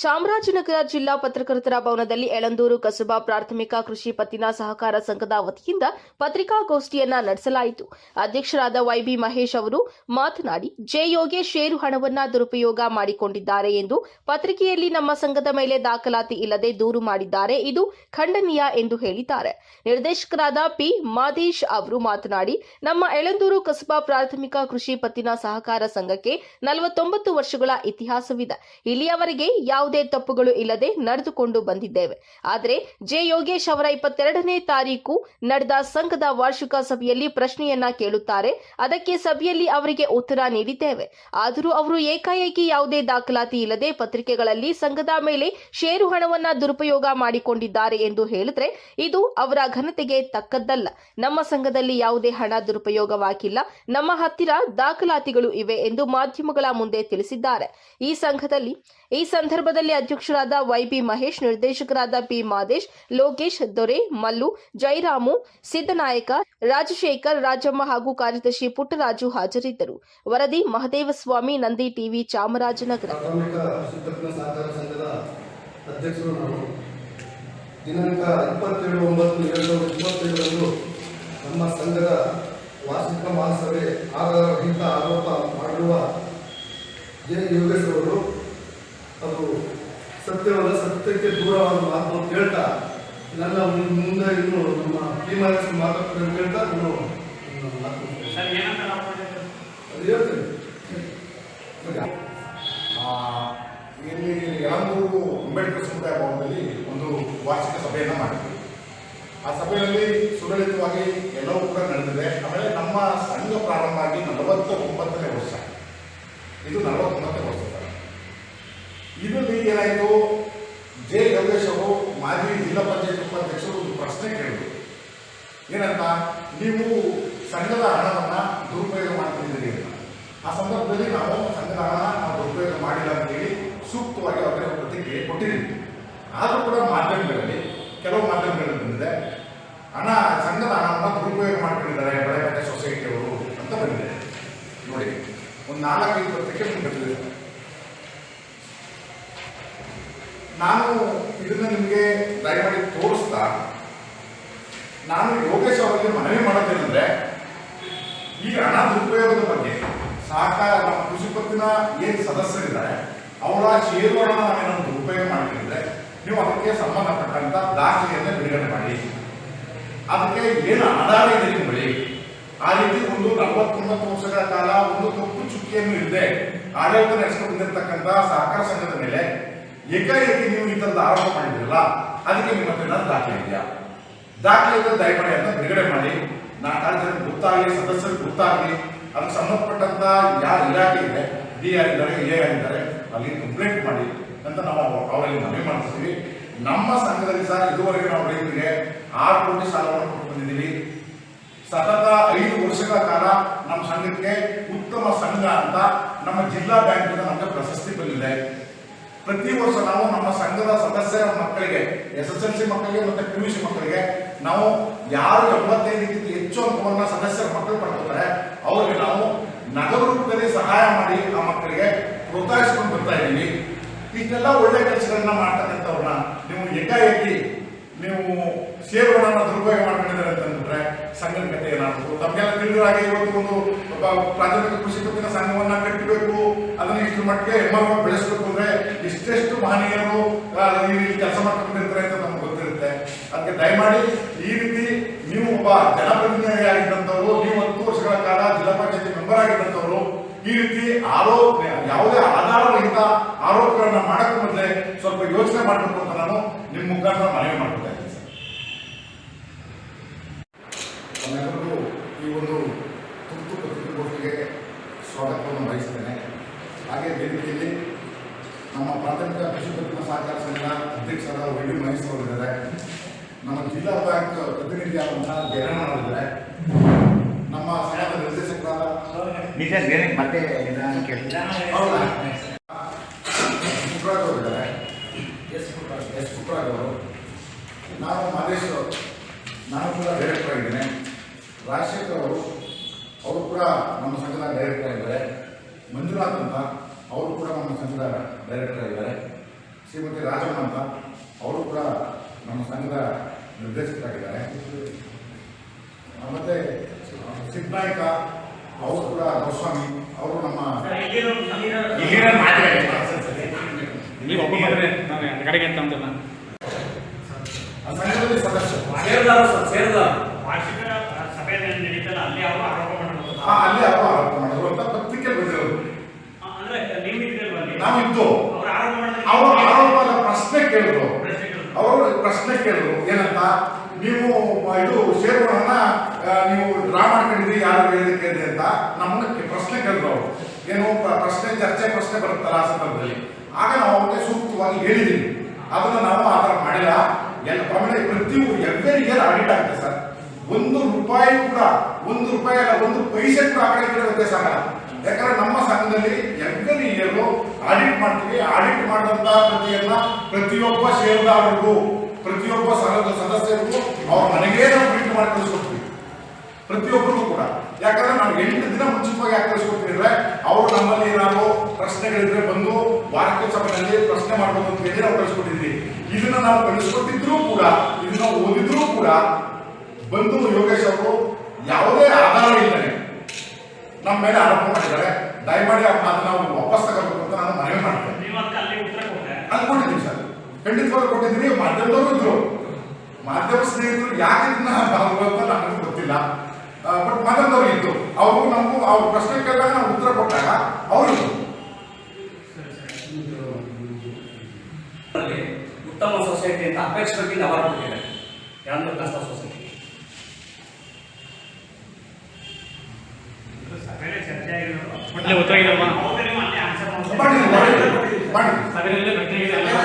ಚಾಮರಾಜನಗರ ಜಿಲ್ಲಾ ಪತ್ರಕರ್ತರ ಭವನದಲ್ಲಿ ಎಳಂದೂರು ಕಸಬಾ ಪ್ರಾಥಮಿಕ ಕೃಷಿ ಪತ್ತಿನ ಸಹಕಾರ ಸಂಘದ ವತಿಯಿಂದ ಪತ್ರಿಕಾಗೋಷ್ಠಿಯನ್ನ ನಡೆಸಲಾಯಿತು. ಅಧ್ಯಕ್ಷರಾದ ವೈಬಿ ಮಹೇಶ್ ಅವರು ಮಾತನಾಡಿ, ಜೆ ಯೋಗಿ ಷೇರು ಹಣವನ್ನ ದುರುಪಯೋಗ ಮಾಡಿಕೊಂಡಿದ್ದಾರೆ ಎಂದು ಪತ್ರಿಕೆಯಲ್ಲಿ ನಮ್ಮ ಸಂಘದ ಮೇಲೆ ದಾಖಲಾತಿ ಇಲ್ಲದೆ ದೂರು ಮಾಡಿದ್ದಾರೆ. ಇದು ಖಂಡನೀಯ ಎಂದು ಹೇಳಿದ್ದಾರೆ. ನಿರ್ದೇಶಕರಾದ ಪಿ ಮಾದೇಶ್ ಅವರು ಮಾತನಾಡಿ, ನಮ್ಮ ಎಳಂದೂರು ಕಸಬಾ ಪ್ರಾಥಮಿಕ ಕೃಷಿ ಪತ್ತಿನ ಸಹಕಾರ ಸಂಘಕ್ಕೆ ನಲವತ್ತೊಂಬತ್ತು ವರ್ಷಗಳ ಇತಿಹಾಸವಿದೆ. ಇಲ್ಲಿಯವರೆಗೆ ಯಾವುದೇ ತಪ್ಪುಗಳು ಇಲ್ಲದೆ ನಡೆದುಕೊಂಡು ಬಂದಿದ್ದೇವೆ. ಆದರೆ ಜೆ ಯೋಗೇಶ್ ಅವರ ಇಪ್ಪತ್ತೆರಡನೇ ತಾರೀಕು ನಡೆದ ಸಂಘದ ವಾರ್ಷಿಕ ಸಭೆಯಲ್ಲಿ ಪ್ರಶ್ನೆಯನ್ನ ಕೇಳುತ್ತಾರೆ. ಅದಕ್ಕೆ ಸಭೆಯಲ್ಲಿ ಅವರಿಗೆ ಉತ್ತರ ನೀಡಿದ್ದೇವೆ. ಆದರೂ ಅವರು ಏಕಾಏಕಿ ಯಾವುದೇ ದಾಖಲಾತಿ ಇಲ್ಲದೆ ಪತ್ರಿಕೆಗಳಲ್ಲಿ ಸಂಘದ ಮೇಲೆ ಷೇರು ಹಣವನ್ನ ದುರುಪಯೋಗ ಮಾಡಿಕೊಂಡಿದ್ದಾರೆ ಎಂದು ಹೇಳಿದ್ರೆ ಇದು ಅವರ ಘನತೆಗೆ ತಕ್ಕದ್ದಲ್ಲ. ನಮ್ಮ ಸಂಘದಲ್ಲಿ ಯಾವುದೇ ಹಣ ದುರುಪಯೋಗವಾಗಿಲ್ಲ. ನಮ್ಮ ಹತ್ತಿರ ದಾಖಲಾತಿಗಳು ಇವೆ ಎಂದು ಮಾಧ್ಯಮಗಳ ಮುಂದೆ ತಿಳಿಸಿದ್ದಾರೆ. ಈ ಸಂಘದಲ್ಲಿ ಈ ಸಂದರ್ಭದಲ್ಲಿ ಅಧ್ಯಕ್ಷರಾದ ವೈಪಿ ಮಹೇಶ್, ನಿರ್ದೇಶಕರಾದ ಪಿ ಮಾದೇಶ್, ಲೋಕೇಶ್, ದೊರೆ, ಮಲ್ಲು, ಜೈರಾಮು, ಸಿದ್ದನಾಯಕ, ರಾಜಶೇಖರ್, ರಾಜಮ್ಮ ಹಾಗೂ ಕಾರ್ಯದರ್ಶಿ ಪುಟ್ಟರಾಜು ಹಾಜರಿದ್ದರು. ವರದಿ ಮಹದೇವಸ್ವಾಮಿ, ನಂದಿ ಟಿವಿ, ಚಾಮರಾಜನಗರ. ದಿನಾಂಕ ಇಪ್ಪತ್ತೇಳು ಒಂಬತ್ತು ಎರಡು ಸಾವಿರದ ಇಪ್ಪತ್ತೇಳರಂದು ನಮ್ಮ ಸಂಘದ ವಾರ್ಷಿಕ ಮಹಾಸಭೆ ಆಧಾರರಹಿತ ಆರೋಪ ಮಾಡಿರುವ ಜೆ ಯೋಗೇಶ್ ಅವರು ಅದು ಸತ್ಯವಲ್ಲ ಸತ್ಯಕ್ಕೆ ದೂರವಾದ ಮಾತು ಅಂತ ಹೇಳ್ತಾ ನನ್ನ ಮುಂದೆ ಇನ್ನು ನಮ್ಮ ಟಿಮಾರ್ಸ್ ಮಾತಾಡ್ತಾರೆ ಅಂತ ಹೇಳ್ತಾ ನಾನು ಸರ್ ಏನಂತ ನಾವು ಅದು ಹೇಳ್ತೇನೆ. ಆ, ಇಲ್ಲಿ ಯಳಂದೂರು ಅಂಬೇಡ್ಕರ್ ಸಮುದಾಯ ಭವನದಲ್ಲಿ ಒಂದು ವಾರ್ಷಿಕ ಸಭೆಯನ್ನು ಮಾಡಿದ್ವಿ. ಆ ಸಭೆಯಲ್ಲಿ ಸುಲಲಿತವಾಗಿ ಎಲ್ಲವೂ ಕೂಡ ನಡೆದಿದೆ. ಆಮೇಲೆ ನಮ್ಮ ಸಂಘ ಪ್ರಾರಂಭ ಆಗಿ ನಲವತ್ತ ಒಂಬತ್ತನೇ ವರ್ಷ. ಇದು ನಲವತ್ತೊಂಬತ್ತನೇ ವರ್ಷ. ಇದರಲ್ಲಿ ಏನಾಯಿತು? ಜೆ ಯೋಗೇಶ್ ಅವರು ಮಾಜಿ ಜಿಲ್ಲಾ ಪಂಚಾಯತ್ ಉಪಾಧ್ಯಕ್ಷರು ಒಂದು ಪ್ರಶ್ನೆ ಕೇಳಿದ್ರು. ಏನಂತ? ನೀವು ಸಂಘದ ಹಣವನ್ನು ದುರುಪಯೋಗ ಮಾಡ್ತಿದ್ದೀರಿ ಅಂತ. ಆ ಸಂದರ್ಭದಲ್ಲಿ ನಾವು ಸಂಘದ ಹಣ ದುರುಪಯೋಗ ಮಾಡಿಲ್ಲ ಅಂತ ಹೇಳಿ ಸೂಕ್ತವಾಗಿ ಅವರಿಗೆ ಪ್ರತಿಕ್ರಿಯೆ ಕೊಟ್ಟಿದ್ದೀವಿ. ಆದರೂ ಕೂಡ ಮಾಧ್ಯಮಗಳಲ್ಲಿ, ಕೆಲವು ಮಾಧ್ಯಮಗಳಲ್ಲಿ ಬಂದಿದೆ. ಹಣ, ಸಂಘದ ಹಣವನ್ನು ದುರುಪಯೋಗ ಮಾಡ್ಕೊಂಡಿದ್ದಾರೆ ಬೆಳೆಬೆಲೆ ಸೊಸೈಟಿಯವರು ಅಂತ ಬಂದಿದೆ. ನೋಡಿ, ಒಂದು ನಾಲ್ಕೈದು ಪತ್ರಿಕೆ ಬಂದಿದೆ. ನಾನು ಇದನ್ನು ನಿಮಗೆ ದಯಮಾಡಿ ತೋರಿಸ್ತಾ, ನಾನು ಯೋಗೇಶ್ ಅವರಿಗೆ ಮನವಿ ಮಾಡೋದೇನೆಂದರೆ, ಈ ಹಣ ದುರುಪಯೋಗದ ಬಗ್ಗೆ ಸಹಕಾರ ನಮ್ಮ ಕೃಷಿ ಪತ್ತಿನ ಏನು ಸದಸ್ಯರಿದ್ದಾರೆ, ಅವರ ಷೇರು ಹಣ ನಾವೇನಾದ್ರು ದುರುಪಯೋಗ ಮಾಡಿದ್ರೆ ನೀವು ಅದಕ್ಕೆ ಸಂಬಂಧಪಟ್ಟಂತ ದಾಖಲೆಯನ್ನು ಬಿಡುಗಡೆ ಮಾಡಿ. ಅದಕ್ಕೆ ಏನು ಆಧಾರ ಇದೆ ನಿಮ್ಮ ಬಳಿ ಆ ರೀತಿ ಒಂದು ನಲವತ್ತೊಂಬತ್ತು ವರ್ಷಗಳ ಕಾಲ ಒಂದು ತಪ್ಪು ಚುಕ್ಕಿಯನ್ನು ಇಲ್ಲದೆ ಆಡಳಿತ ನಡೆಸ್ಕೊಂಡು ಸಹಕಾರ ಸಂಘದ ಮೇಲೆ ಏಕಾಏಕಿ ನೀವು ಈ ತರದ ಆರೋಪ ಮಾಡಿದ್ರಲ್ಲ, ಅದಕ್ಕೆ ನಿಮ್ಮ ಹತ್ರ ಏನಾದ್ರು ದಾಖಲೆ ಇದೆಯಾ? ದಾಖಲೆ ಇದ್ರೆ ದಯಮಾಡಿ ಅಂತ ಬಿಡುಗಡೆ ಮಾಡಿ. ನಾ ಕಾರ್ಯದರ್ಶಿ ಗೊತ್ತಾಗಲಿ, ಸದಸ್ಯರಿಗೆ ಗೊತ್ತಾಗಲಿ, ಅದಕ್ಕೆ ಸಂಬಂಧಪಟ್ಟಂತ ಯಾರು ಇಲಾಖೆ ಇದೆ, ಡಿ ಆರ್ ಇದ್ದಾರೆ, ಎ ಆರ್ ಇದ್ದಾರೆ, ಅಲ್ಲಿ ಕಂಪ್ಲೇಂಟ್ ಮಾಡಿ ಅಂತ ನಾವು ಅವ- ಅವರಲ್ಲಿ ಮನವಿ ಮಾಡ್ತೀವಿ ನಮ್ಮ ಸಂಘದಲ್ಲಿ ಸಹ ಇದುವರೆಗೆ ನಾವು ರೈತರಿಗೆ ಆರು ಕೋಟಿ ಸಾಲವನ್ನು ಕೊಟ್ಟು ಬಂದಿದ್ದೀವಿ. ಸತತ ಐದು ವರ್ಷಗಳ ಕಾಲ ನಮ್ಮ ಸಂಘಕ್ಕೆ ಉತ್ತಮ ಸಂಘ ಅಂತ ನಮ್ಮ ಜಿಲ್ಲಾ ಬ್ಯಾಂಕಿಂದ ನಮಗೆ ಪ್ರಶಸ್ತಿ ಬಂದಿದೆ. ಪ್ರತಿ ವರ್ಷ ನಾವು ನಮ್ಮ ಸಂಘದ ಸದಸ್ಯರ ಮಕ್ಕಳಿಗೆ, ಎಸ್ ಎಸ್ ಎಲ್ ಸಿ ಮಕ್ಕಳಿಗೆ ಮತ್ತೆ ಪಿ ಯು ಸಿ ಮಕ್ಕಳಿಗೆ ನಾವು ಯಾರು ಎಂಬತ್ತೈದಕ್ಕಿಂತ ಹೆಚ್ಚು ಅಂಕವನ್ನ ಸದಸ್ಯರ ಮಕ್ಕಳು ಪಡ್ಕೊತಾರೆ, ಅವರಿಗೆ ನಾವು ನಗರ ರೂಪದಲ್ಲಿ ಸಹಾಯ ಮಾಡಿ ಆ ಮಕ್ಕಳಿಗೆ ಪ್ರೋತ್ಸಾಹಿಸ್ಕೊಂಡು ಬರ್ತಾ ಇದ್ದೀವಿ. ಇಷ್ಟೆಲ್ಲ ಒಳ್ಳೆ ಕೆಲಸಗಳನ್ನ ಮಾಡ್ತಕ್ಕಂಥವ್ರನ್ನ ನೀವು ಏಕಾಏಕಿ ನೀವು ಷೇರುಗಳನ್ನ ದುರುಪಯೋಗ ಮಾಡ್ಕೊಂಡಿದ್ದಾರೆ ಅಂತಂದ್ರೆ ಸಂಘದ ಕಥೆ ಏನಾದ್ರು ತಮಗೆಲ್ಲ ತಿಳಿದ ಹಾಗೆ ಇವತ್ತು ಒಂದು ಪ್ರಾಥಮಿಕ ಕೃಷಿ ಪತ್ತಿನ ಸಂಘವನ್ನ ಕಟ್ಟಬೇಕು, ಅದನ್ನ ಇಷ್ಟು ಮಟ್ಟಿಗೆ ಹೆಮ್ಮರವಾಗಿ ಬೆಳೆಸಬೇಕು ಅಂದ್ರೆ ಇಷ್ಟೆಷ್ಟು ಮಹನೀಯರು ಈ ರೀತಿ ಕೆಲಸ ಮಾಡ್ಕೊಂಡಿರ್ತಾರೆ ಅಂತ ನಮ್ಗೆ ಗೊತ್ತಿರುತ್ತೆ. ಅದಕ್ಕೆ ದಯಮಾಡಿ ಈ ರೀತಿ ನೀವು ಒಬ್ಬ ಜನಪ್ರತಿನಿಧಿಯಾಗಿದ್ದಂಥವ್ರು ನೀವು ಹತ್ತು ವರ್ಷಗಳ ಕಾಲ ಜಿಲ್ಲಾ ಪಂಚಾಯತಿ ಮೆಂಬರ್ ಆಗಿದ್ದಂಥವ್ರು, ಈ ರೀತಿ ಆರೋಪ ಯಾವುದೇ ಆಧಾರರಹಿತ ಆರೋಪಗಳನ್ನ ಮಾಡಕ್ಕೆ ಮೊದಲೇ ಸ್ವಲ್ಪ ಯೋಚನೆ ಮಾಡಬೇಕು ಅಂತ ನಾನು ನಿಮ್ಮ ಮುಖಾಂತರ ಮನವಿ ಮಾಡ್ಕೊತಾ ಇದ್ದೀನಿ ಸರ್ ತಮ್ಮೆಲ್ಲರಿಗೂ ಈ ಒಂದು ತುರ್ತು ಪತ್ರಿಕಾಗೋಷ್ಠಿಗೆ ಸ್ವಾಗತವನ್ನು ಬಯಸ್ತೇನೆ ಹಾಗೆ ವೇದಿಕೆಯಲ್ಲಿ ನಮ್ಮ ಪ್ರಾಥಮಿಕ ಕೃಷಿ ಪತ್ತಿನ ಸಹಕಾರ ಸಂಘ ಅಧ್ಯಕ್ಷರಾದ ವೈಡಿ ಮಹೇಶ್ ಅವರಿದ್ದಾರೆ ನಮ್ಮ ಜಿಲ್ಲಾ ಬ್ಯಾಂಕ್ ಪ್ರತಿನಿಧಿಯಾದಂತಹ ಜಯಣ್ಣ ಅವರಿದ್ದಾರೆ. ನಮ್ಮ ಸಂಘದ ನಿರ್ದೇಶಕರಾದ ಮತ್ತೆ? ಪುಟ್ಟರಾಜ್ ಅವರಿದ್ದಾರೆ. ಎಸ್ ಪುಟ್ಟರಾಜ್ ಎಸ್ ಪುಟ್ಟರಾಜ್ ಅವರು. ನಾನು ಮಹೇಶ್ ನಾನು ಕೂಡ ಡೈರೆಕ್ಟರ್ ಆಗಿದ್ದೇನೆ. ರಾಜಶೇಖರ್ ಅವರು ಅವರು ಕೂಡ ನಮ್ಮ ಸಂಘದ ಡೈರೆಕ್ಟರ್ ಆಗಿದ್ದಾರೆ. ಮಂಜುನಾಥ್ ಅಂತ. ಅವರು ಕೂಡ ನಮ್ಮ ಸಂಘದ ಡೈರೆಕ್ಟರ್ ಆಗಿದ್ದಾರೆ. ಶ್ರೀಮತಿ ರಾಜಮ್ಮ ಅಂತ ಅವರು ಕೂಡ ನಮ್ಮ ಸಂಘದ ನಿರ್ದೇಶಕರಾಗಿದ್ದಾರೆ. ಮತ್ತು ಸಿದ್ದನಾಯಕ ಅವರು ಕೂಡ ಗೋಸ್ವಾಮಿ ಅವರು ನಮ್ಮ ಇಲ್ಲಿರೋ ಮಾತುಗಳೇ ಪ್ರಶ್ನೆ ಕೇಳಿದ್ರು ಏನಂತ, ನೀವು ಇದು ಷೇರುಗಳನ್ನ ನೀವು ಡ್ರಾ ಮಾಡ್ಕೊಂಡಿದ್ರಿ, ಯಾರು ಹೇಳಿದಕ್ಕೆ ಇದೆ ಅಂತ ನಮ್ಮನ್ನ ಪ್ರಶ್ನೆ ಕೇಳಿದ್ರು ಅವರು. ಏನು ಪ್ರ- ಪ್ರಶ್ನೆ, ಚರ್ಚೆ, ಪ್ರಶ್ನೆ ಬರುತ್ತಲ್ಲ ಆ ಸಂದರ್ಭದಲ್ಲಿ. ಆಗ ನಾವು ಅವ್ರಿಗೆ ಸೂಕ್ತವಾಗಿ ಹೇಳಿದ್ದೀವಿ ಅದನ್ನ ನಾವು ಆ ಥರ ಮಾಡಿಲ್ಲ. ಎಲ್ಲ ಪ್ರಮಾಣ ಪ್ರತಿ ಎವ್ರಿ ಇಯರ್ ಆಡಿಟ್ ಆಗುತ್ತೆ ಸರ್. ಒಂದು ರೂಪಾಯಿ ಕೂಡ, ಒಂದು ರೂಪಾಯಿ ಅಲ್ಲ, ಒಂದು ಪೈಸೆ ಕೂಡ ಆ ಕಡೆ ವ್ಯತ್ಯಾಸ ಆಗಲ್ಲ. ಯಾಕಂದ್ರೆ ನಮ್ಮ ಸಂಘದಲ್ಲಿ ಎವ್ರಿ ಇಯರ್ ಆಡಿಟ್ ಮಾಡ್ತೀವಿ. ಆಡಿಟ್ ಮಾಡಿದಂತಹ ಪ್ರತಿಯನ್ನ ಪ್ರತಿಯೊಬ್ಬ ಷೇರುದಾರರಿಗೂ ಪ್ರತಿಯೊಬ್ಬ ಸಂಘದ ಸದಸ್ಯರಿಗೂ ಅವ್ರ ಮನೆಗೇ ನಾವು ಪ್ರಿಂಟ್ ಮಾಡಿ ಕಳಿಸ್ಕೊಡ್ತೀವಿ. ಪ್ರತಿಯೊಬ್ಬರಿಗೂ ಕೂಡ. ಯಾಕಂದ್ರೆ ನಾವು ಎಂಟು ದಿನ ಮುಂಚಿತವಾಗಿ ಯಾಕೆ ಕಳಿಸ್ಕೊಡ್ತೀವಿ ಅಂದ್ರೆ ಅವರು ನಮ್ಮಲ್ಲಿ ಏನಾದ್ರು ಪ್ರಶ್ನೆಗಳಿದ್ರೆ ಬಂದು ವಾರಕ್ಕೆ ಸಭೆಯಲ್ಲಿ ಪ್ರಶ್ನೆ ಮಾಡ್ಬೋದು ಅಂತ ಹೇಳಿ ನಾವು ಕಳಿಸ್ಕೊಟ್ಟಿದ್ವಿ. ಇದನ್ನ ನಾವು ಕಳಿಸ್ಕೊಟ್ಟಿದ್ರು ಕೂಡ ಇದನ್ನ ಓದಿದ್ರು ಕೂಡ ಬಂದು ಯೋಗೇಶ್ ಅವರು ಯಾವುದೇ ಆಧಾರ ಇಲ್ಲದೆ ನಮ್ಮ ಮೇಲೆ ಆರೋಪ ಮಾಡಿದ್ದಾರೆ. ದಯಮಾಡಿ ಮಾತನ್ನ ನಾವು ವಾಪಸ್ ತಗೋಬೇಕು ಅಂತ ನಾನು ಮನವಿ ಮಾಡ್ತೇನೆ. ನೀವು ಖಂಡಿತವಾಗಿ ಕೊಟ್ಟಿದ್ದೀನಿ. ಮಾಧ್ಯಮದವರು ಇದ್ರು. ಮಾಧ್ಯಮ ಸ್ನೇಹಿತರು ಯಾಕೆ ಇದನ್ನ ಅಂತ ನನಗೆ ಗೊತ್ತಿಲ್ಲ. ಬಟ್ ಮಾಧ್ಯಮದವರು ಇತ್ತು ಅವರು ನಮಗೂ ಅವ್ರ ಪ್ರಶ್ನೆ ಕೇಳಿದಾಗ ನಾವು ಉತ್ತರ ಕೊಟ್ಟಾಗ ಅವರು ಉತ್ತಮ ಸೊಸೈಟಿ ಅಂತ ಅಪೇಕ್ಷೆಗೆ ಅವರು ಕೊಟ್ಟಿದ್ದಾರೆ ಯಾರು ಕಷ್ಟ ಸೊಸೈಟಿ ಸಭೆಯಲ್ಲಿ ಚರ್ಚೆ ಆಗಿರೋದು.